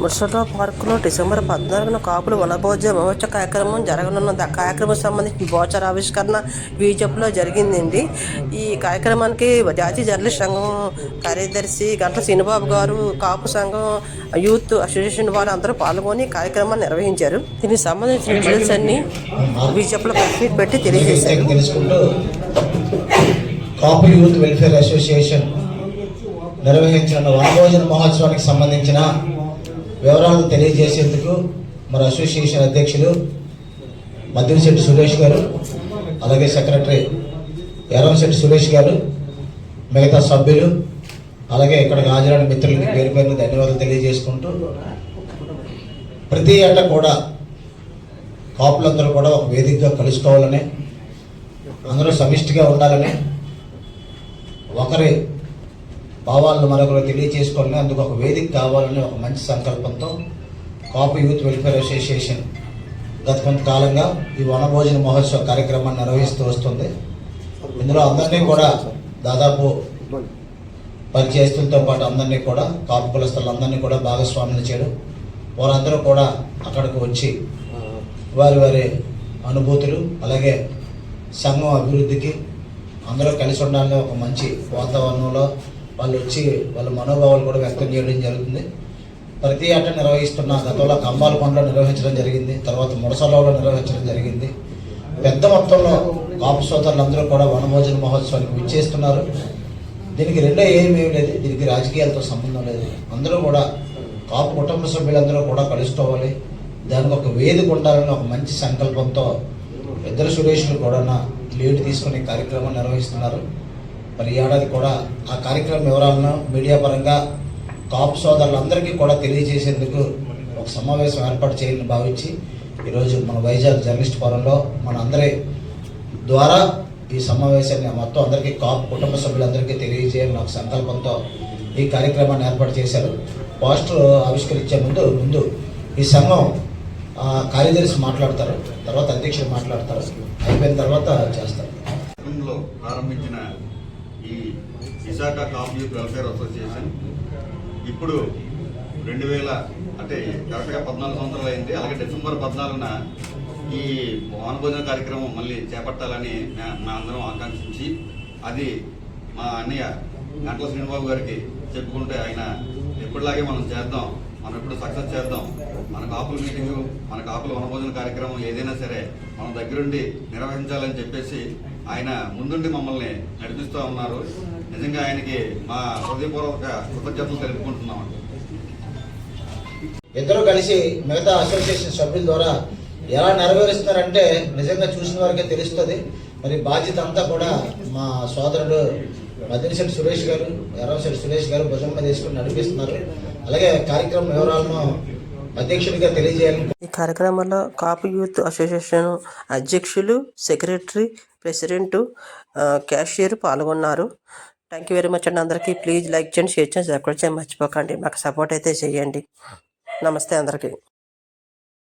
ముర్సలో పార్కులో డిసెంబర్ పద్నాలుగున కాపులు వనభోజ మహోత్సవ కార్యక్రమం జరగనున్న కార్యక్రమం సంబంధించిన బోచర ఆవిష్కరణ వీజప్లో జరిగిందండి. ఈ కార్యక్రమానికి జాతీయ జర్నలిస్ట్ సంఘం కార్యదర్శి గంటల శ్రీనిబాబు గారు కాపు సంఘం యూత్ అసోసియేషన్ వాళ్ళు అందరూ పాల్గొని కార్యక్రమాన్ని నిర్వహించారు. దీనికి సంబంధించిన డీటెయిల్స్ అన్ని వీజప్లో ప్రెస్ పెట్టి తెలియజేశారు. కాపు యూత్ వెల్ఫేర్ అసోసియేషన్ నిర్వహించిన వనభోజన మహోత్సవానికి సంబంధించిన వివరాలు తెలియజేసేందుకు మరి అసోసియేషన్ అధ్యక్షులు మద్దిరిశెట్టి సురేష్ గారు అలాగే సెక్రటరీ ఎర్రంశెట్టి సురేష్ గారు మిగతా సభ్యులు అలాగే ఇక్కడికి హాజరైన మిత్రులకి పేరు పేరున ధన్యవాదాలు తెలియజేసుకుంటూ ప్రతి ఏటా కూడా కాపులందరూ కూడా ఒక వేదికగా కలుసుకోవాలని అందరూ సమిష్టిగా ఉండాలని ఒకరి భావాలను మరొకరు తెలియచేసుకోండి. అందుకు ఒక వేదిక కావాలని ఒక మంచి సంకల్పంతో కాపు యూత్ వెల్ఫేర్ అసోసియేషన్ గత కొంతకాలంగా ఈ వనభోజన మహోత్సవ కార్యక్రమాన్ని నిర్వహిస్తూ వస్తుంది. ఇందులో అందరినీ కూడా దాదాపు పరిచయస్తులతో పాటు అందరినీ కూడా కాపు కులస్తులందరినీ కూడా భాగస్వాములు చేయడం. వారందరూ కూడా అక్కడికి వచ్చి వారి వారి అనుభూతులు అలాగే సంఘం అభివృద్ధికి అందరూ కలిసి ఉండాలని ఒక మంచి వాతావరణంలో వాళ్ళు వచ్చి వాళ్ళ మనోభావాలు కూడా వ్యక్తం చేయడం జరుగుతుంది. ప్రతి ఆట నిర్వహిస్తున్న గతంలో కంబాలకొండలో నిర్వహించడం జరిగింది. తర్వాత ముడసలలో నిర్వహించడం జరిగింది. పెద్ద మొత్తంలో కాపు సోదరులందరూ కూడా వనభోజన మహోత్సవానికి విచ్చేస్తున్నారు. దీనికి రెండో ఏమీ లేదు. దీనికి రాజకీయాలతో సంబంధం లేదు. అందరూ కూడా కాపు కుటుంబ సభ్యులందరూ కూడా కలుసుకోవాలి. దానికి ఒక వేదిక ఉండాలని ఒక మంచి సంకల్పంతో ఇద్దరు సురేష్లు కూడా లీడ్ తీసుకునే కార్యక్రమం నిర్వహిస్తున్నారు. మరి ఏడాది కూడా ఆ కార్యక్రమం వివరాలను మీడియా పరంగా కాపు సోదరులందరికీ కూడా తెలియజేసేందుకు ఒక సమావేశం ఏర్పాటు చేయాలని భావించి ఈరోజు మన వైజాగ్ జర్నలిస్ట్ ఫోరంలో మన అందరి ద్వారా ఈ సమావేశాన్ని మొత్తం అందరికీ కాపు కుటుంబ సభ్యులందరికీ తెలియజేయాలని ఒక సంకల్పంతో ఈ కార్యక్రమాన్ని ఏర్పాటు చేశారు. పోస్టర్ ఆవిష్కరించే ముందు ముందు ఈ సంఘం కార్యదర్శి మాట్లాడతారు తర్వాత అధ్యక్షుడు మాట్లాడతారు. అయిపోయిన తర్వాత చేస్తారు. ప్రారంభించిన ఈ విశాఖ కాఫీ వెల్ఫేర్ అసోసియేషన్ ఇప్పుడు రెండు వేల అంటే కరెక్ట్గా పద్నాలుగు సంవత్సరాలు అయింది. అలాగే డిసెంబర్ పద్నాలుగున ఈ వనభోజన కార్యక్రమం మళ్ళీ చేపట్టాలని మా- మా అందరం ఆకాంక్షించి అది మా అన్నయ్య గంటల శ్రీనిబాబు గారికి చెప్పుకుంటే ఆయన ఎప్పటిలాగే మనం చేద్దాం మనం ఎప్పుడు సక్సెస్ చేద్దాం. మన కాపుల మీటింగు మన కాపుల వనభోజన కార్యక్రమం ఏదైనా సరే మనం దగ్గరుండి నిర్వహించాలని చెప్పేసి ఆయన ముందుండి మమ్మల్ని నడిపిస్తూ ఉన్నారు. నిజంగా ఆయనకి మా హృదయపూర్వక కృతజ్ఞతలు తెలుపుకుంటున్నాం ఇద్దరు కలిసి మిగతా అసోసియేషన్ సభ్యుల ద్వారా ఎలా నెరవేరుస్తున్నారంటే నిజంగా చూసిన వారికే తెలుస్తుంది. మరి బాధ్యత అంతా కూడా మా సోదరుడు మదినిశెట్టి సురేష్ గారు ఎర్రంశెట్టి సురేష్ గారు భుజం మీద వేసుకుని నడిపిస్తున్నారు. అలాగే కార్యక్రమం వివరాలను అధ్యక్షుడిగా తెలియజేయాలని ఈ కార్యక్రమంలో కాపు యూత్ అసోసియేషన్ అధ్యక్షులు సెక్రటరీ ప్రెసిడెంట్ క్యాషియర్ పాల్గొన్నారు. థ్యాంక్ యూ వెరీ మచ్ అండి అందరికీ. ప్లీజ్ లైక్ చేయండి షేర్ చేయండి సబ్స్క్రైబ్ చేయండి. మర్చిపోకండి. మాకు సపోర్ట్ అయితే చేయండి. నమస్తే అందరికీ.